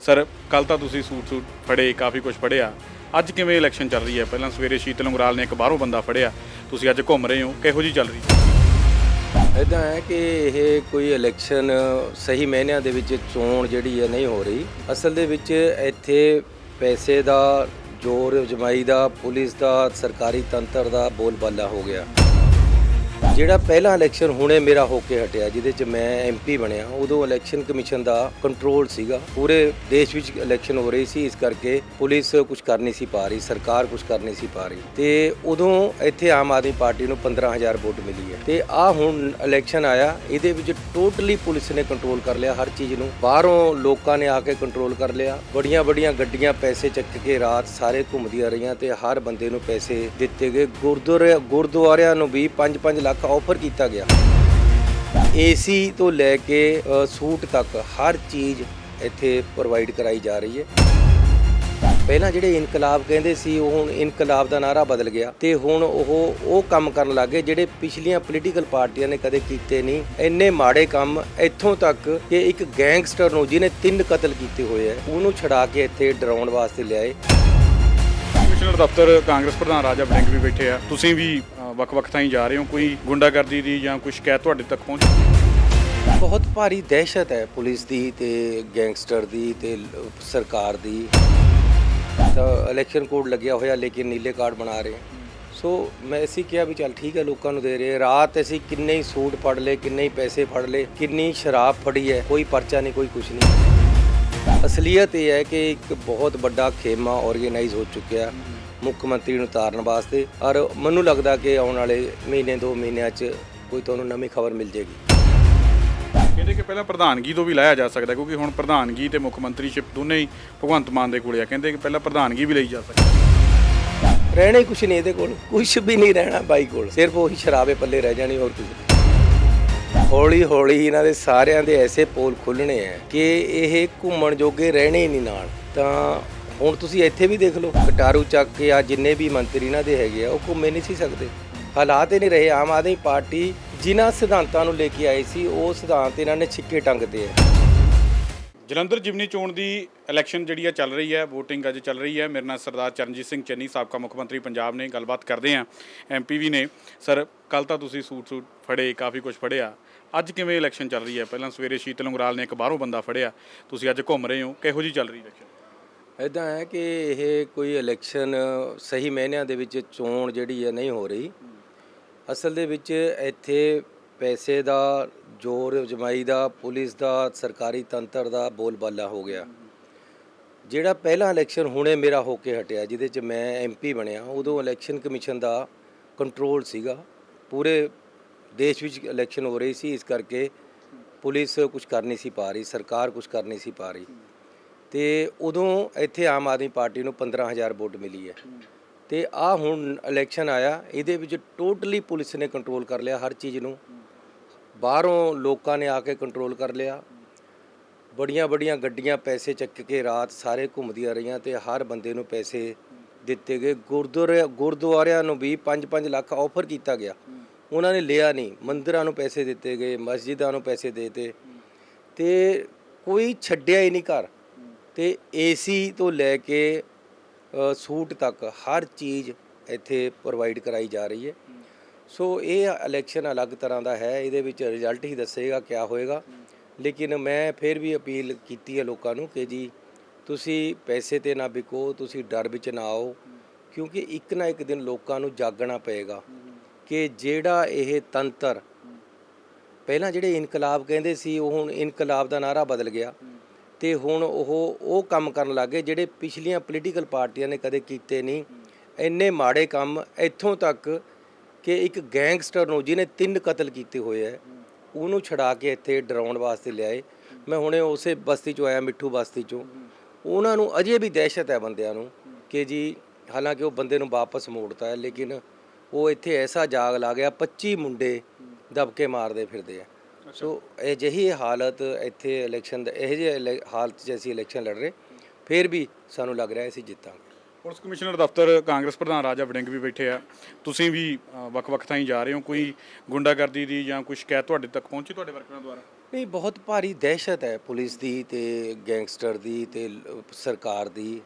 Sir ਕੱਲ ਤਾਂ ਤੁਸੀਂ ਸੂਟ ਸੂਟ ਫੜੇ, ਕਾਫੀ ਕੁਝ ਫੜਿਆ। ਅੱਜ ਕਿਵੇਂ ਇਲੈਕਸ਼ਨ ਚੱਲ ਰਹੀ ਹੈ? ਪਹਿਲਾਂ ਸਵੇਰੇ ਸ਼ੀਤਲ ਉਂਗਰਾਲ ਨੇ ਇੱਕ ਬਾਹਰੋਂ ਬੰਦਾ ਫੜਿਆ। ਤੁਸੀਂ ਅੱਜ ਘੁੰਮ ਰਹੇ ਹੋ, ਕਿਹੋ ਜੀ ਚੱਲ ਰਹੀ ਹੈ? ਇਦਾਂ ਹੈ ਕਿ ਇਹ ਕੋਈ ਇਲੈਕਸ਼ਨ ਸਹੀ ਮਾਇਨਿਆਂ ਦੇ ਵਿੱਚ ਚੋਣ ਜਿਹੜੀ ਹੈ ਨਹੀਂ ਹੋ ਰਹੀ। ਅਸਲ ਦੇ ਵਿੱਚ ਇੱਥੇ ਪੈਸੇ ਦਾ ਜ਼ੋਰ ਜਮਾਈ ਦਾ, ਪੁਲਿਸ ਦਾ, ਸਰਕਾਰੀ ਤੰਤਰ ਦਾ ਬੋਲਬਾਲਾ ਹੋ ਗਿਆ। ਜਿਹੜਾ ਪਹਿਲਾ ਇਲੈਕਸ਼ਨ ਹੁਣੇ ਮੇਰਾ ਹੋ ਕੇ ਹਟਿਆ, ਜਿਹਦੇ ਚ ਮੈਂ ਐਮਪੀ ਬਣਿਆ, ਉਦੋਂ ਇਲੈਕਸ਼ਨ ਕਮਿਸ਼ਨ ਦਾ ਕੰਟਰੋਲ ਸੀਗਾ। ਪੂਰੇ ਦੇਸ਼ ਵਿੱਚ ਇਲੈਕਸ਼ਨ ਹੋ ਰਹੀ ਸੀ, ਇਸ ਕਰਕੇ ਪੁਲਿਸ ਕੁਝ ਕਰ ਨਹੀਂ ਸੀ ਪਾ ਰਹੀ, ਸਰਕਾਰ ਕੁਝ ਕਰ ਨਹੀਂ ਸੀ ਪਾ ਰਹੀ। ਤੇ ਉਦੋਂ ਇੱਥੇ ਆਮ ਆਦਮੀ ਪਾਰਟੀ ਨੂੰ 15000 ਵੋਟ ਮਿਲੀ ਹੈ। ਤੇ ਆ ਹੁਣ ਇਲੈਕਸ਼ਨ ਆਇਆ, ਇਹਦੇ ਵਿੱਚ ਟੋਟਲੀ ਪੁਲਿਸ ਨੇ ਕੰਟਰੋਲ ਕਰ ਲਿਆ ਹਰ ਚੀਜ਼ ਨੂੰ। ਬਾਹਰੋਂ ਲੋਕਾਂ ਨੇ ਆ ਕੇ ਕੰਟਰੋਲ ਕਰ ਲਿਆ। ਬੜੀਆਂ ਬੜੀਆਂ ਗੱਡੀਆਂ ਪੈਸੇ ਚੱਕ ਕੇ ਰਾਤ ਸਾਰੇ ਘੁੰਮਦੀਆਂ ਰਹੀਆਂ ਤੇ ਹਰ ਬੰਦੇ ਨੂੰ ਪੈਸੇ ਦਿੱਤੇ ਗਏ। ਗੁਰਦੁਆਰੇ ਗੁਰਦੁਆਰਿਆਂ ਨੂੰ ਵੀ 5-5 ਲੱਖ ਆਫਰ ਕੀਤਾ ਗਿਆ। ਏਸੀ ਤੋਂ ਲੈ ਕੇ ਸੂਟ ਤੱਕ ਹਰ ਚੀਜ਼ ਇੱਥੇ ਪ੍ਰੋਵਾਈਡ ਕਰਾਈ ਜਾ ਰਹੀ ਹੈ। ਪਹਿਲਾਂ ਜਿਹੜੇ ਇਨਕਲਾਬ ਕਹਿੰਦੇ ਸੀ, ਉਹ ਹੁਣ ਇਨਕਲਾਬ ਦਾ ਨਾਰਾ ਬਦਲ ਗਿਆ ਤੇ ਹੁਣ ਉਹ ਉਹ ਕੰਮ ਕਰਨ ਲੱਗੇ ਜਿਹੜੇ ਪਿਛਲੀਆਂ ਪੋਲੀਟੀਕਲ ਪਾਰਟੀਆਂ ਨੇ ਕਦੇ ਕੀਤੇ ਨਹੀਂ। ਇੰਨੇ ਮਾੜੇ ਕੰਮ ਇੱਥੋਂ ਤੱਕ ਕਿ ਇੱਕ ਗੈਂਗਸਟਰ ਨੂੰ ਜਿਹਨੇ ਤਿੰਨ ਕਤਲ ਕੀਤੇ ਹੋਏ ਹੈ ਉਹਨੂੰ ਛੜਾ ਕੇ ਇੱਥੇ ਡਰਾਉਣ ਵਾਸਤੇ ਲਿਆਏ। ਕਮਿਸ਼ਨਰ ਦਫ਼ਤਰ ਕਾਂਗਰਸ ਪ੍ਰਧਾਨ ਰਾਜਾ ਵੜਿੰਗ ਵੀ ਬੈਠੇ ਆ। ਤੁਸੀਂ ਵੀ ਵੱਖ-ਵੱਖ ਥਾਈਂ ਜਾ ਰਹੇ ਹੋ? ਕੋਈ ਗੁੰਡਾਗਰਦੀ ਦੀ ਜਾਂ ਕੋਈ ਸ਼ਿਕਾਇਤ ਤੁਹਾਡੇ ਤੱਕ ਪਹੁੰਚੀ ਬਹੁਤ ਭਾਰੀ ਦਹਿਸ਼ਤ ਹੈ ਪੁਲਿਸ ਦੀ ਤੇ ਗੈਂਗਸਟਰ ਦੀ ਤੇ ਲ- ਸਰਕਾਰ ਦੀ। ਤਾਂ ਇਲੈਕਸ਼ਨ ਕੋਡ ਲੱਗਿਆ ਹੋਇਆ, ਲੇਕਿਨ ਨੀਲੇ ਕਾਰਡ ਬਣਾ ਰਹੇ ਸੋ ਮੈਂ ਅਸੀਂ ਕਿਹਾ ਵੀ ਚੱਲ ਠੀਕ ਹੈ, ਲੋਕਾਂ ਨੂੰ ਦੇ ਰਹੇ ਰਾਤ ਅਸੀਂ ਕਿੰਨੇ ਹੀ ਸੂਟ ਫੜ ਲਏ, ਕਿੰਨੇ ਹੀ ਪੈਸੇ ਫੜ ਲਏ, ਕਿੰਨੀ ਸ਼ਰਾਬ ਫੜੀ ਹੈ, ਕੋਈ ਪਰਚਾ ਨਹੀਂ, ਕੋਈ ਕੁਛ ਨਹੀਂ। ਅਸਲੀਅਤ ਇਹ ਹੈ ਕਿ ਇੱਕ ਬਹੁਤ ਵੱਡਾ ਖੇਮਾ ਆਰਗੇਨਾਈਜ਼ ਹੋ ਚੁੱਕਿਆ। ਮੁੱਖ ਮੰਤਰੀ ਨੂੰ ਤਾਰਨ ਵਾਸਤੇ। ਔਰ ਮੈਨੂੰ ਲੱਗਦਾ ਕਿ ਆਉਣ ਵਾਲੇ ਮਹੀਨੇ ਦੋ ਮਹੀਨਿਆਂ 'ਚ ਕੋਈ ਤੁਹਾਨੂੰ ਨਵੀਂ ਖਬਰ ਮਿਲ ਜੇਗੀ। ਕਹਿੰਦੇ ਕਿ ਪਹਿਲਾਂ ਪ੍ਰਧਾਨਗੀ ਤੋਂ ਵੀ ਲਾਇਆ ਜਾ ਸਕਦਾ ਕਿਉਂਕਿ ਹੁਣ ਪ੍ਰਧਾਨਗੀ ਤੇ ਮੁੱਖ ਮੰਤਰੀਸ਼ਿਪ ਦੋਨੇ ਹੀ ਭਗਵੰਤ ਮਾਨ ਦੇ ਕੋਲੇ ਆ। ਕਹਿੰਦੇ ਕਿ ਪਹਿਲਾਂ ਪ੍ਰਧਾਨਗੀ ਵੀ ਲਈ ਜਾ ਸਕਦੀ। ਰਹਿਣਾ ਹੀ ਕੁਛ ਨਹੀਂ ਇਹਦੇ ਕੋਲ। ਕੁਛ ਵੀ ਨਹੀਂ ਰਹਿਣਾ ਬਾਈ ਕੋਲ। ਸਿਰਫ ਉਹੀ ਸ਼ਰਾਬੇ ਪੱਲੇ ਰਹਿ ਜਾਣੀ ਹੋਰ ਕੁਝ ਨਹੀਂ। ਹੌਲੀ ਹੌਲੀ ਇਹਨਾਂ ਦੇ ਸਾਰਿਆਂ ਦੇ ਐਸੇ ਪੋਲ ਖੁੱਲਣੇ ਆ ਕਿ ਇਹ ਘੁੰਮਣ ਜੋਗੇ ਰਹਿਣੇ ਹੀ ਨਹੀਂ ਨਾਲ। ਤਾਂ ਹੁਣ ਤੁਸੀਂ ਇੱਥੇ ਵੀ ਦੇਖ ਲਓ, ਕਟਾਰੂ ਚੱਕ ਕੇ ਆ ਜਿੰਨੇ ਵੀ ਮੰਤਰੀ ਇਹਨਾਂ ਦੇ ਹੈਗੇ ਆ, ਉਹ ਘੁੰਮੇ ਨਹੀਂ ਸੀ ਸਕਦੇ। ਹਾਲਾਤ ਇਹ ਨਹੀਂ ਰਹੇ, ਆਮ ਆਦਮੀ ਪਾਰਟੀ ਜਿਨ੍ਹਾਂ ਸਿਧਾਂਤਾਂ ਨੂੰ ਲੈ ਕੇ ਆਈ ਸੀ, ਉਹ ਸਿਧਾਂਤ ਇਹਨਾਂ ਨੇ ਛਿੱਕੇ ਟੰਗਦੇ ਆ। ਜਲੰਧਰ ਜਿਮਨੀ ਚੋਣ ਦੀ ਇਲੈਕਸ਼ਨ ਜਿਹੜੀ ਆ ਚੱਲ ਰਹੀ ਹੈ VOTING ਅੱਜ ਚੱਲ ਰਹੀ ਹੈ ਮੇਰੇ ਨਾਲ ਸਰਦਾਰ ਚਰਨਜੀਤ ਸਿੰਘ ਚੰਨੀ, ਸਾਬਕਾ ਮੁੱਖ ਮੰਤਰੀ ਪੰਜਾਬ ਨੇ ਗੱਲਬਾਤ ਕਰਦੇ ਆ। ਐਮਪੀ ਵੀ ਨੇ। ਸਰ ਕੱਲ ਤਾਂ ਤੁਸੀਂ ਸੂਟ ਸੂਟ ਫੜੇ, ਕਾਫੀ ਕੁਝ ਫੜਿਆ। ਅੱਜ ਕਿਵੇਂ ਇਲੈਕਸ਼ਨ ਚੱਲ ਰਹੀ ਹੈ ਪਹਿਲਾਂ ਸਵੇਰੇ ਸ਼ੀਤਲ ਉਂਗਰਾਲ ਨੇ ਇੱਕ ਬਾਹਰੋਂ ਬੰਦਾ ਫੜਿਆ। ਤੁਸੀਂ ਅੱਜ ਘੁੰਮ ਰਹੇ ਹੋ, ਕਿਹੋ ਜੀ ਚੱਲ ਰਹੀ ਇਲੈਕਸ਼ਨ? ਇਦਾਂ ਹੈ ਕਿ ਇਹ ਕੋਈ ਇਲੈਕਸ਼ਨ ਸਹੀ ਮਹੀਨਿਆਂ ਦੇ ਵਿੱਚ ਚੋਣ ਜਿਹੜੀ ਹੈ ਨਹੀਂ ਹੋ ਰਹੀ। ਅਸਲ ਦੇ ਵਿੱਚ ਇੱਥੇ ਪੈਸੇ ਦਾ ਜ਼ੋਰ, ਜਮਾਈ ਦਾ, ਪੁਲਿਸ ਦਾ, ਸਰਕਾਰੀ ਤੰਤਰ ਦਾ ਬੋਲਬਾਲਾ ਹੋ ਗਿਆ। ਜਿਹੜਾ ਪਹਿਲਾ ਇਲੈਕਸ਼ਨ ਹੁਣੇ ਮੇਰਾ ਹੋ ਕੇ ਹਟਿਆ, ਜਿਹਦੇ ਚ ਮੈਂ ਐਮਪੀ ਬਣਿਆ, ਉਦੋਂ ਇਲੈਕਸ਼ਨ ਕਮਿਸ਼ਨ ਦਾ ਕੰਟਰੋਲ ਸੀਗਾ। ਪੂਰੇ ਦੇਸ਼ ਵਿੱਚ ਇਲੈਕਸ਼ਨ ਹੋ ਰਹੀ ਸੀ, ਇਸ ਕਰਕੇ ਪੁਲਿਸ ਕੁਝ ਕਰ ਨਹੀਂ ਸੀ ਪਾ ਰਹੀ, ਸਰਕਾਰ ਕੁਝ ਕਰ ਨਹੀਂ ਸੀ ਪਾ ਰਹੀ। ਤੇ ਉਦੋਂ ਇੱਥੇ ਆਮ ਆਦਮੀ ਪਾਰਟੀ ਨੂੰ 15000 ਵੋਟ ਮਿਲੀ ਹੈ। ਤੇ ਆ ਹੁਣ ਇਲੈਕਸ਼ਨ ਆਇਆ, ਇਹਦੇ ਵਿੱਚ ਟੋਟਲੀ ਪੁਲਿਸ ਨੇ ਕੰਟਰੋਲ ਕਰ ਲਿਆ ਹਰ ਚੀਜ਼ ਨੂੰ। ਬਾਹਰੋਂ ਲੋਕਾਂ ਨੇ ਆ ਕੇ ਕੰਟਰੋਲ ਕਰ ਲਿਆ। ਬੜੀਆਂ ਬੜੀਆਂ ਗੱਡੀਆਂ ਪੈਸੇ ਚੱਕ ਕੇ ਰਾਤ ਸਾਰੇ ਘੁੰਮਦੀਆਂ ਰਹੀਆਂ ਤੇ ਹਰ ਬੰਦੇ ਨੂੰ ਪੈਸੇ ਦਿੱਤੇ ਗਏ। ਗੁਰਦੁਆਰੇ, ਗੁਰਦੁਆਰਿਆਂ ਨੂੰ ਵੀ 5-5 ਲੱਖ ਆਫਰ ਕੀਤਾ ਗਿਆ। ਉਹਨਾਂ ਨੇ ਲਿਆ ਨਹੀਂ। ਮੰਦਿਰਾਂ ਨੂੰ ਪੈਸੇ ਦਿੱਤੇ ਗਏ, ਮਸਜਿਦਾਂ ਨੂੰ ਪੈਸੇ ਦੇਤੇ। ਤੇ ਕੋਈ ਛੱਡਿਆ ਹੀ ਨਹੀਂ ਘਰ। ਤੇ ਏਸੀ ਤੋਂ ਲੈ ਕੇ ਸੂਟ ਤੱਕ ਹਰ ਚੀਜ਼ ਇੱਥੇ ਪ੍ਰੋਵਾਈਡ ਕਰਾਈ ਜਾ ਰਹੀ ਹੈ। ਸੋ ਇਹ ਇਲੈਕਸ਼ਨ ਅਲੱਗ ਤਰ੍ਹਾਂ ਦਾ ਹੈ, ਇਹਦੇ ਵਿੱਚ ਰਿਜ਼ਲਟ ਹੀ ਦੱਸੇਗਾ ਕਿਆ ਹੋਏਗਾ। ਲੇਕਿਨ ਮੈਂ ਫਿਰ ਵੀ ਅਪੀਲ ਕੀਤੀ ਹੈ ਲੋਕਾਂ ਨੂੰ ਕਿ ਜੀ, ਤੁਸੀਂ ਪੈਸੇ ਤੇ ਨਾ ਵਿਕੋ, ਤੁਸੀਂ ਡਰ ਵਿੱਚ ਨਾ ਆਓ। ਕਿਉਂਕਿ ਇੱਕ ਨਾ ਇੱਕ ਦਿਨ ਲੋਕਾਂ ਨੂੰ ਜਾਗਣਾ ਪਏਗਾ ਕਿ ਜਿਹੜਾ ਇਹ ਤੰਤਰ, ਪਹਿਲਾਂ ਜਿਹੜੇ ਇਨਕਲਾਬ ਕਹਿੰਦੇ ਸੀ, ਉਹ ਹੁਣ ਇਨਕਲਾਬ ਦਾ ਨਾਰਾ ਬਦਲ ਗਿਆ। ਤੇ ਹੁਣ ਉਹ ਉਹ ਕੰਮ ਕਰਨ ਲੱਗੇ ਜਿਹੜੇ ਪਿਛਲੀਆਂ ਪੋਲੀਟੀਕਲ ਪਾਰਟੀਆਂ ਨੇ ਕਦੇ ਕੀਤੇ ਨਹੀਂ। ਇੰਨੇ ਮਾੜੇ ਕੰਮ ਇੱਥੋਂ ਤੱਕ ਕਿ ਇੱਕ ਗੈਂਗਸਟਰ ਨੂੰ ਜਿਹਨੇ ਤਿੰਨ ਕਤਲ ਕੀਤੇ ਹੋਏ ਹੈ ਉਹਨੂੰ ਛਡਾ ਕੇ ਇੱਥੇ ਡਰਾਉਣ ਵਾਸਤੇ ਲਿਆਏ। ਮੈਂ ਹੁਣੇ ਉਸੇ ਬਸਤੀ ਚੋਂ ਆਇਆ, ਮਿੱਠੂ ਬਸਤੀ ਚੋਂ। ਉਹਨਾਂ ਨੂੰ ਅਜੇ ਵੀ ਦਹਿਸ਼ਤ ਹੈ ਬੰਦਿਆਂ ਨੂੰ ਕਿ ਜੀ, ਹਾਲਾਂਕਿ ਉਹ ਬੰਦੇ ਨੂੰ ਵਾਪਸ ਮੋੜਤਾ ਹੈ, ਲੇਕਿਨ ਉਹ ਇੱਥੇ ਐਸਾ ਜਾਗ ਲਾ ਗਿਆ 25 ਮੁੰਡੇ ਦਬਕੇ ਮਾਰਦੇ ਫਿਰਦੇ ਆ। ਸੋ ਇਹ ਜਿਹੀ ਹਾਲਤ ਇੱਥੇ ਇਲੈਕਸ਼ਨ ਦਾ ਇਹ ਜਿਹੇ ਹਾਲਤ 'ਚ ਅਸੀਂ ਇਲੈਕਸ਼ਨ ਲੜ ਰਹੇ। ਫਿਰ ਵੀ ਸਾਨੂੰ ਲੱਗ ਰਿਹਾ ਅਸੀਂ ਜਿੱਤਾਂਗੇ। ਪੁਲਿਸ ਕਮਿਸ਼ਨਰ ਦਫ਼ਤਰ ਕਾਂਗਰਸ ਪ੍ਰਧਾਨ ਰਾਜਾ ਵੜਿੰਗ ਵੀ ਬੈਠੇ ਆ। ਤੁਸੀਂ ਵੀ ਵੱਖ-ਵੱਖ ਥਾਈਂ ਜਾ ਰਹੇ ਹੋ। ਕੋਈ ਗੁੰਡਾਗਰਦੀ ਦੀ ਜਾਂ ਕੋਈ ਸ਼ਿਕਾਇਤ ਤੁਹਾਡੇ ਤੱਕ ਪਹੁੰਚੀ ਤੁਹਾਡੇ ਵਰਕਰਾਂ ਦੁਆਰਾ? ਨਹੀਂ ਬਹੁਤ ਭਾਰੀ ਦਹਿਸ਼ਤ ਹੈ ਪੁਲਿਸ ਦੀ ਤੇ ਗੈਂਗਸਟਰ ਦੀ ਤੇ ਸਰਕਾਰ ਦੀ।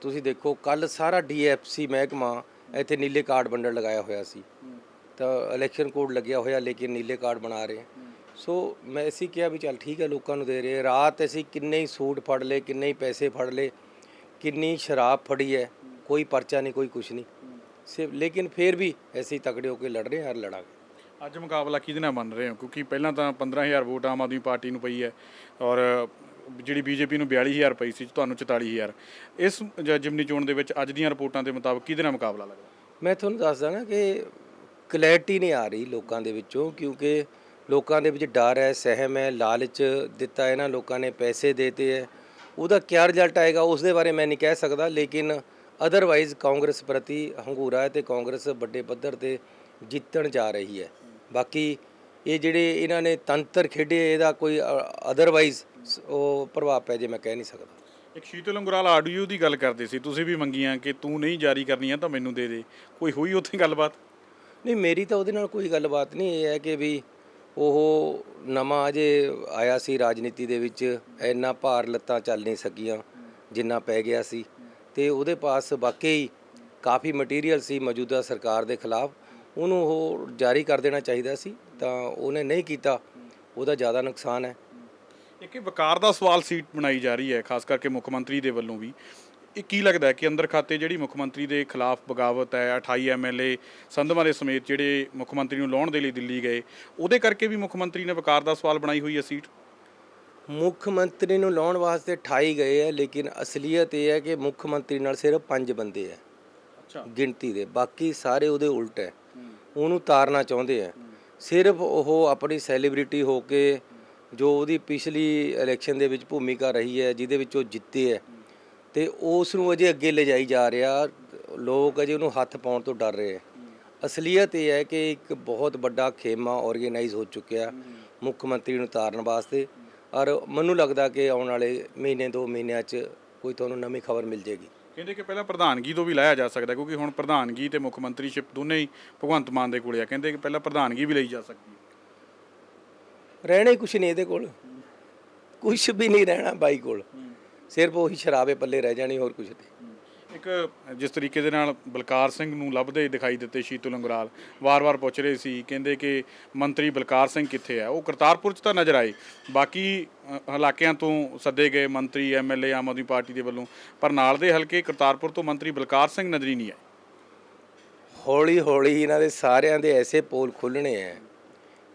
ਤੁਸੀਂ ਦੇਖੋ ਕੱਲ ਸਾਰਾ ਡੀਐਫਸੀ ਮਹਿਕਮਾ ਇੱਥੇ ਨੀਲੇ ਕਾਰਡ ਵੰਡਣ ਲਗਾਇਆ ਹੋਇਆ ਸੀ। ਤਾਂ ਇਲੈਕਸ਼ਨ ਕੋਡ ਲੱਗਿਆ ਹੋਇਆ ਲੇਕਿਨ ਨੀਲੇ ਕਾਰਡ ਬਣਾ ਰਹੇ। ਸੋ ਮੈਂ ਅਸੀਂ ਕਿਹਾ ਵੀ ਚੱਲ ਠੀਕ ਹੈ ਲੋਕਾਂ ਨੂੰ ਦੇ ਰਹੇ ਰਾਤ ਅਸੀਂ ਕਿੰਨੇ ਹੀ ਸੂਟ ਫੜ ਲਏ ਕਿੰਨੇ ਹੀ ਪੈਸੇ ਫੜ ਲਏ ਕਿੰਨੀ ਸ਼ਰਾਬ ਫੜੀ ਹੈ ਕੋਈ ਪਰਚਾ ਨਹੀਂ ਕੋਈ ਕੁਛ ਨਹੀਂ। ਸਿਰਫ ਲੇਕਿਨ ਫਿਰ ਵੀ ਅਸੀਂ ਤਕੜੇ ਹੋ ਕੇ ਲੜ ਰਹੇ ਹਾਂ ਔਰ ਲੜਾਂਗੇ। ਅੱਜ ਮੁਕਾਬਲਾ ਕਿਹਦੇ ਨਾਲ ਬਣ ਰਹੇ? ਹੋ ਕਿਉਂਕਿ ਪਹਿਲਾਂ ਤਾਂ 15000 ਵੋਟ ਆਮ ਆਦਮੀ ਪਾਰਟੀ ਨੂੰ ਪਈ ਹੈ ਔਰ ਜਿਹੜੀ ਬੀਜੇਪੀ ਨੂੰ 42000 ਪਈ ਸੀ ਤੁਹਾਨੂੰ 44000 ਇਸ ਜ- ਜਿਮਨੀ ਚੋਣ ਦੇ ਵਿੱਚ ਅੱਜ ਦੀਆਂ ਰਿਪੋਰਟਾਂ ਦੇ ਮੁਤਾਬਕ ਕਿਹਦੇ ਨਾਲ ਮੁਕਾਬਲਾ ਲੱਗਦਾ? ਮੈਂ ਤੁਹਾਨੂੰ ਦੱਸਦਾ ਨਾ ਕਿ ਕਲੈਰਿਟੀ ਨਹੀਂ ਆ ਰਹੀ ਲੋਕਾਂ ਦੇ ਵਿੱਚੋਂ ਕਿਉਂਕਿ ਲੋਕਾਂ ਦੇ ਵਿੱਚ ਡਰ ਹੈ ਸਹਿਮ ਹੈ ਲਾਲਚ ਦਿੱਤਾ ਇਹਨਾਂ ਲੋਕਾਂ ਨੇ ਪੈਸੇ ਦੇਤੇ ਹੈ। ਉਹਦਾ ਕੀ ਰਿਜ਼ਲਟ ਆਏਗਾ ਉਸ ਦੇ ਬਾਰੇ ਮੈਂ ਨਹੀਂ ਕਹਿ ਸਕਦਾ ਲੇਕਿਨ ਅਦਰਵਾਈਜ਼ ਕਾਂਗਰਸ ਪ੍ਰਤੀ ਹੰਗੂਰਾ ਹੈ ਤੇ ਕਾਂਗਰਸ ਵੱਡੇ ਪੱਧਰ ਤੇ ਜਿੱਤਣ ਜਾ ਰਹੀ ਹੈ। ਬਾਕੀ ਇਹ ਜਿਹੜੇ ਇਹਨਾਂ ਨੇ ਤੰਤਰ ਖੇਡੇ ਇਹਦਾ ਕੋਈ ਅਦਰਵਾਈਜ਼ ਉਹ ਪ੍ਰਭਾਵ ਪੈ ਜੇ ਮੈਂ ਕਹਿ ਨਹੀਂ ਸਕਦਾ। ਇੱਕ ਸ਼ੀਤਲ ਅੰਗਰਾਲ ਆਡੀਓ ਦੀ ਗੱਲ ਕਰਦੇ ਸੀ ਤੁਸੀਂ ਵੀ ਮੰਗੀਆਂ ਕਿ ਤੂੰ ਨਹੀਂ ਜਾਰੀ ਕਰਨੀਆਂ ਤਾਂ ਮੈਨੂੰ ਦੇ ਦੇ। ਕੋਈ ਹੋਈ ਉੱਥੇ ਗੱਲਬਾਤ? ਨਹੀਂ ਮੇਰੀ ਤਾਂ ਉਹਦੇ ਨਾਲ ਕੋਈ ਗੱਲਬਾਤ ਨਹੀਂ ਇਹ ਹੈ ਕਿ ਵੀ ਉਹ ਨਵਾਂ ਅਜੇ ਆਇਆ ਸੀ ਰਾਜਨੀਤੀ ਦੇ ਵਿੱਚ, ਇੰਨਾ ਭਾਰ ਲੱਤਾਂ ਚੱਲ ਨਹੀਂ ਸਕੀਆਂ ਜਿੰਨਾ ਪੈ ਗਿਆ ਸੀ। ਤੇ ਉਹਦੇ ਪਾਸ ਵਾਕਈ ਕਾਫੀ ਮਟੀਰੀਅਲ ਸੀ ਮੌਜੂਦਾ ਸਰਕਾਰ ਦੇ ਖਿਲਾਫ। ਉਹਨੂੰ ਉਹ ਜਾਰੀ ਕਰ ਦੇਣਾ ਚਾਹੀਦਾ ਸੀ, ਤਾਂ ਉਹਨੇ ਨਹੀਂ ਕੀਤਾ, ਉਹਦਾ ਜ਼ਿਆਦਾ ਨੁਕਸਾਨ ਹੈ। ਇੱਕ ਇਹ ਵਕਾਰ ਦਾ ਸਵਾਲ ਸੀਟ ਬਣਾਈ ਜਾ ਰਹੀ ਹੈ, ਖਾਸ ਕਰਕੇ ਮੁੱਖ ਮੰਤਰੀ ਦੇ ਵੱਲੋਂ ਵੀ। ਇਹ ਕੀ ਲੱਗਦਾ ਹੈ ਕਿ ਅੰਦਰ ਖਾਤੇ ਜਿਹੜੀ ਮੁੱਖ ਮੰਤਰੀ ਦੇ ਖਿਲਾਫ ਬਗਾਵਤ ਹੈ 28 ਐਮਐਲਏ ਸੰਧਵਾਂ ਦੇ ਸਮੇਤ ਜਿਹੜੇ ਮੁੱਖ ਮੰਤਰੀ ਨੂੰ ਲਾਉਣ ਦੇ ਲਈ ਦਿੱਲੀ ਗਏ ਉਹਦੇ ਕਰਕੇ ਵੀ ਮੁੱਖ ਮੰਤਰੀ ਨੇ ਵਕਾਰ ਦਾ ਸਵਾਲ ਬਣਾਈ ਹੋਈ ਹੈ ਸੀਟ? ਮੁੱਖ ਮੰਤਰੀ ਨੂੰ ਲਾਉਣ ਵਾਸਤੇ 28 ਗਏ ਹੈ ਲੇਕਿਨ ਅਸਲੀਅਤ ਇਹ ਹੈ ਕਿ ਮੁੱਖ ਮੰਤਰੀ ਨਾਲ ਸਿਰਫ 5 ਬੰਦੇ ਹੈ। ਅੱਛਾ। ਗਿਣਤੀ ਦੇ ਬਾਕੀ ਸਾਰੇ ਉਹਦੇ ਉਲਟ ਹੈ। ਉਹਨੂੰ ਤਾਰਨਾ ਚਾਹੁੰਦੇ ਆ ਸਿਰਫ ਉਹ ਆਪਣੀ ਸੈਲੀਬ੍ਰਿਟੀ ਹੋ ਕੇ ਜੋ ਉਹਦੀ ਪਿਛਲੀ ਇਲੈਕਸ਼ਨ ਦੇ ਵਿੱਚ ਭੂਮਿਕਾ ਰਹੀ ਹੈ ਜਿਹਦੇ ਵਿੱਚ ਉਹ ਜਿੱਤੇ ਹੈ। ਤੇ ਉਸ ਨੂੰ ਅਜੇ ਅੱਗੇ ਲਿਜਾਈ ਜਾ ਰਿਹਾ। ਲੋਕ ਅਜੇ ਉਹਨੂੰ ਹੱਥ ਪਾਉਣ ਤੋਂ ਡਰ ਰਹੇ ਹੈ ਅਸਲੀਅਤ ਇਹ ਹੈ ਕਿ ਇੱਕ ਬਹੁਤ ਵੱਡਾ ਖੇਮਾ ਆਰਗੇਨਾਈਜ਼ ਹੋ ਚੁੱਕਿਆ ਮੁੱਖ ਮੰਤਰੀ ਨੂੰ ਤਾਰਨ ਵਾਸਤੇ। ਔਰ ਮੈਨੂੰ ਲੱਗਦਾ ਕਿ ਆਉਣ ਵਾਲੇ ਮਹੀਨੇ ਦੋ ਮਹੀਨਿਆਂ 'ਚ ਕੋਈ ਤੁਹਾਨੂੰ ਨਵੀਂ ਖਬਰ ਮਿਲ ਜੇਗੀ। ਕਹਿੰਦੇ ਕਿ ਪਹਿਲਾਂ ਪ੍ਰਧਾਨਗੀ ਤੋਂ ਵੀ ਲਾਇਆ ਜਾ ਸਕਦਾ ਕਿਉਂਕਿ ਹੁਣ ਪ੍ਰਧਾਨਗੀ ਤੇ ਮੁੱਖ ਮੰਤਰੀਸ਼ਿਪ ਦੋਨੇ ਹੀ ਭਗਵੰਤ ਮਾਨ ਦੇ ਕੋਲੇ ਆ। ਕਹਿੰਦੇ ਕਿ ਪਹਿਲਾਂ ਪ੍ਰਧਾਨਗੀ ਵੀ ਲਈ ਜਾ ਸਕਦੀ ਹੈ। ਰਹਿਣਾ ਹੀ ਕੁਛ ਨਹੀਂ ਇਹਦੇ ਕੋਲ। ਕੁਛ ਵੀ ਨਹੀਂ ਰਹਿਣਾ ਬਾਈ ਕੋਲ। ਸਿਰਫ ਉਹੀ ਸ਼ਰਾਬੇ ਪੱਲੇ ਰਹਿ ਜਾਣੀ ਹੋਰ ਕੁਛ ਨਹੀਂ। ਇੱਕ ਜਿਸ ਤਰੀਕੇ ਦੇ ਨਾਲ ਬਲਕਾਰ ਸਿੰਘ ਨੂੰ ਲੱਭਦੇ ਦਿਖਾਈ ਦਿੱਤੇ ਸ਼ੀਤਲ ਅੰਗਰਾਲ ਵਾਰ-ਵਾਰ ਪੁੱਛ ਰਹੇ ਸੀ ਕਹਿੰਦੇ ਕਿ ਮੰਤਰੀ ਬਲਕਾਰ ਸਿੰਘ ਕਿੱਥੇ ਆ? ਉਹ ਕਰਤਾਰਪੁਰ 'ਚ ਤਾਂ ਨਜ਼ਰ ਆਏ। ਬਾਕੀ ਅ, ਇਲਾਕਿਆਂ ਤੋਂ ਸੱਦੇ ਗਏ ਮੰਤਰੀ ਐਮਐਲਏ ਆਮ ਆਦਮੀ ਪਾਰਟੀ ਦੇ ਵੱਲੋਂ ਪਰ ਨਾਲ ਦੇ ਹਲਕੇ ਕਰਤਾਰਪੁਰ ਤੋਂ ਮੰਤਰੀ ਬਲਕਾਰ ਸਿੰਘ ਨਜ਼ਰੀ ਨਹੀਂ ਆਏ। ਹੌਲੀ ਹੌਲੀ ਇਹਨਾਂ ਦੇ ਸਾਰਿਆਂ ਦੇ ਐਸੇ ਪੋਲ ਖੁੱਲਣੇ ਆ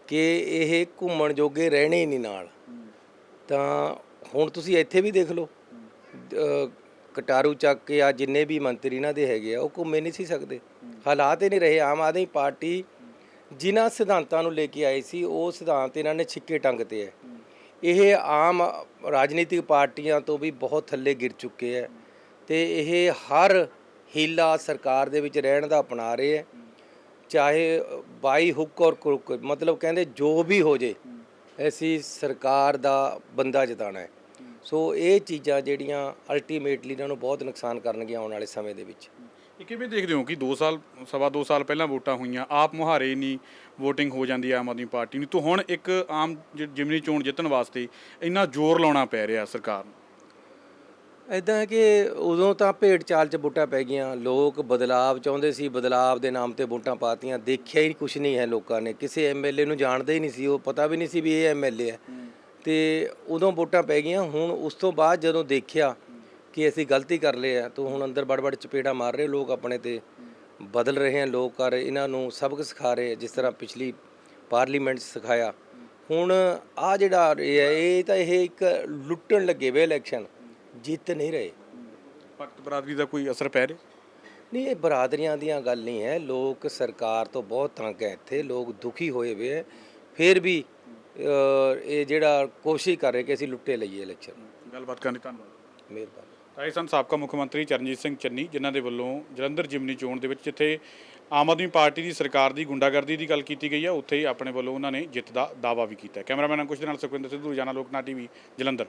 ਕਿ ਇਹ ਘੁੰਮਣ ਜੋਗੇ ਰਹਿਣੇ ਹੀ ਨਹੀਂ ਨਾਲ। ਤਾਂ ਹੁਣ ਤੁਸੀਂ ਇੱਥੇ ਵੀ ਦੇਖ ਲਓ। ਕਟਾਰੂ ਚੱਕ ਕੇ ਆ ਜਿੰਨੇ ਵੀ ਮੰਤਰੀ ਇਹਨਾਂ ਦੇ ਹੈਗੇ ਆ, ਉਹ ਘੁੰਮੇ ਨਹੀਂ ਸੀ ਸਕਦੇ। ਹਾਲਾਤ ਹੀ ਨਹੀਂ ਰਹੇ। ਆਮ ਆਦਮੀ ਪਾਰਟੀ ਜਿਨ੍ਹਾਂ ਸਿਧਾਂਤਾਂ ਨੂੰ ਲੈ ਕੇ ਆਈ ਸੀ, ਉਹ ਸਿਧਾਂਤ ਇਹਨਾਂ ਨੇ ਛਿੱਕੇ ਟੰਗਤੇ ਹੈ। ਇਹ ਆਮ ਰਾਜਨੀਤਿਕ ਪਾਰਟੀਆਂ ਤੋਂ ਵੀ ਬਹੁਤ ਥੱਲੇ ਗਿਰ ਚੁੱਕੇ ਹੈ ਤੇ ਇਹ ਹਰ ਹੀਲਾ ਸਰਕਾਰ ਦੇ ਵਿੱਚ ਰਹਿਣ ਦਾ ਅਪਣਾ ਰਹੇ ਹੈ। ਚਾਹੇ ਬਾਈ ਹੁੱਕ ਔਰ ਕਰੁੱਕ, ਮਤਲਬ ਕਹਿੰਦੇ ਜੋ ਵੀ ਹੋ ਜੇ ਅਸੀਂ ਸਰਕਾਰ ਦਾ ਬੰਦਾ ਜਿਤਾਣਾ ਹੈ। ਸੋ ਇਹ ਚੀਜ਼ਾਂ ਜਿਹੜੀਆਂ ਅਲਟੀਮੇਟਲੀ ਇਹਨਾਂ ਨੂੰ ਬਹੁਤ ਨੁਕਸਾਨ ਕਰਨਗੀਆਂ ਆਉਣ ਵਾਲੇ ਸਮੇਂ ਦੇ ਵਿੱਚ। ਇਹ ਕਿਵੇਂ ਦੇਖਦੇ ਹੋ ਕਿ 2 ਸਾਲ ਸਵਾ 2 ਸਾਲ ਪਹਿਲਾਂ ਵੋਟਾਂ ਹੋਈਆਂ ਆਪ ਮੁਹਾਰੇ ਨਹੀਂ VOTING ਹੋ ਜਾਂਦੀ ਆਮ ਆਦਮੀ ਪਾਰਟੀ ਨੂੰ? ਤੋਂ ਹੁਣ ਇੱਕ ਆਮ ਜਿਮਨੀ ਚੋਣ ਜਿੱਤਣ ਵਾਸਤੇ ਇੰਨਾ ਜ਼ੋਰ ਲਾਉਣਾ ਪੈ ਰਿਹਾ ਸਰਕਾਰ ਨੂੰ। ਇਦਾਂ ਹੈ ਕਿ ਉਦੋਂ ਤਾਂ ਭੇਡ ਚਾਲ 'ਚ ਵੋਟਾਂ ਪੈ ਗਈਆਂ। ਲੋਕ ਬਦਲਾਵ ਚਾਹੁੰਦੇ ਸੀ ਬਦਲਾਵ ਦੇ ਨਾਮ ਤੇ ਵੋਟਾਂ ਪਾਤੀਆਂ ਦੇਖਿਆ ਹੀ ਕੁਝ ਨਹੀਂ ਹੈ ਲੋਕਾਂ ਨੇ। ਕਿਸੇ ਐਮਐਲਏ ਨੂੰ ਜਾਣਦੇ ਹੀ ਨਹੀਂ ਸੀ। ਉਹ ਪਤਾ ਵੀ ਨਹੀਂ ਸੀ ਵੀ ਇਹ ਐਮਐਲਏ ਹੈ। ਤੇ ਉਦੋਂ ਵੋਟਾਂ ਪੈ ਗਈਆਂ। ਹੁਣ ਉਸ ਤੋਂ ਬਾਅਦ ਜਦੋਂ ਦੇਖਿਆ ਕਿ ਅਸੀਂ ਗਲਤੀ ਕਰ ਲਏ ਆ ਤਾਂ ਹੁਣ ਅੰਦਰ ਬੜ-ਬੜ ਚਪੇੜਾ ਮਾਰ ਰਹੇ ਲੋਕ ਆਪਣੇ ਤੇ ਬਦਲ ਰਹੇ ਆ। ਲੋਕ ਕਰ ਇਹਨਾਂ ਨੂੰ ਸਬਕ ਸਿਖਾ ਰਹੇ ਜਿਸ ਤਰ੍ਹਾਂ ਪਿਛਲੀ ਪਾਰਲੀਮੈਂਟ ਸਿਖਾਇਆ। ਹੁਣ ਆ ਜਿਹੜਾ ਇਹ ਹੈ ਇਹ ਤਾਂ ਇਹ ਇੱਕ ਲੁੱਟਣ ਲੱਗੇ ਵੇ ਇਲੈਕਸ਼ਨ। ਜਿੱਤ ਨਹੀਂ ਰਹੇ। ਭਗਤ ਬਰਾਦਰੀ ਦਾ ਕੋਈ ਅਸਰ ਪੈ ਰਿਹਾ? ਨਹੀਂ ਇਹ ਬਰਾਦਰੀਆਂ ਦੀਆਂ ਗੱਲ ਨਹੀਂ ਹੈ। ਲੋਕ ਸਰਕਾਰ ਤੋਂ ਬਹੁਤ ਤੰਗ ਹੈ ਇੱਥੇ। ਲੋਕ ਦੁਖੀ ਹੋਏ ਹੋਏ ਹੈ ਫਿਰ ਵੀ ਇਹ ਜਿਹੜਾ ਕੋਸ਼ਿਸ਼ ਕਰ ਰਹੇ ਕਿ ਅਸੀਂ ਲੁੱਟੇ ਲਈਏ ਇਲੈਕਸ਼ਨ ਗੱਲਬਾਤ ਕਰਨ ਧੰਨਵਾਦ। ਮਿਹਰਬਾਨੀ। ਤਾਂ ਸਨ ਸਾਬਕਾ ਮੁੱਖ ਮੰਤਰੀ ਚਰਨਜੀਤ ਸਿੰਘ ਚੰਨੀ ਜਿਨ੍ਹਾਂ ਦੇ ਵੱਲੋਂ ਜਲੰਧਰ ਜਿਮਨੀ ਚੋਣ ਦੇ ਵਿੱਚ ਜਿੱਥੇ ਆਮ ਆਦਮੀ ਪਾਰਟੀ ਦੀ ਸਰਕਾਰ ਦੀ ਗੁੰਡਾਗਰਦੀ ਦੀ ਗੱਲ ਕੀਤੀ ਗਈ ਹੈ ਉੱਥੇ ਹੀ ਆਪਣੇ ਵੱਲੋਂ ਉਹਨਾਂ ਨੇ ਜਿੱਤ ਦਾ ਦਾਅਵਾ ਵੀ ਕੀਤਾ। ਹੈ ਕੈਮਰਾਮੈਨ ਅੰਕੁਸ਼ ਦੇ ਨਾਲ ਸੁਖਵਿੰਦਰ ਸਿੱਧੂ ਰੋਜ਼ਾਨਾ ਲੋਕਨਾ ਟੀਵੀ ਜਲੰਧਰ।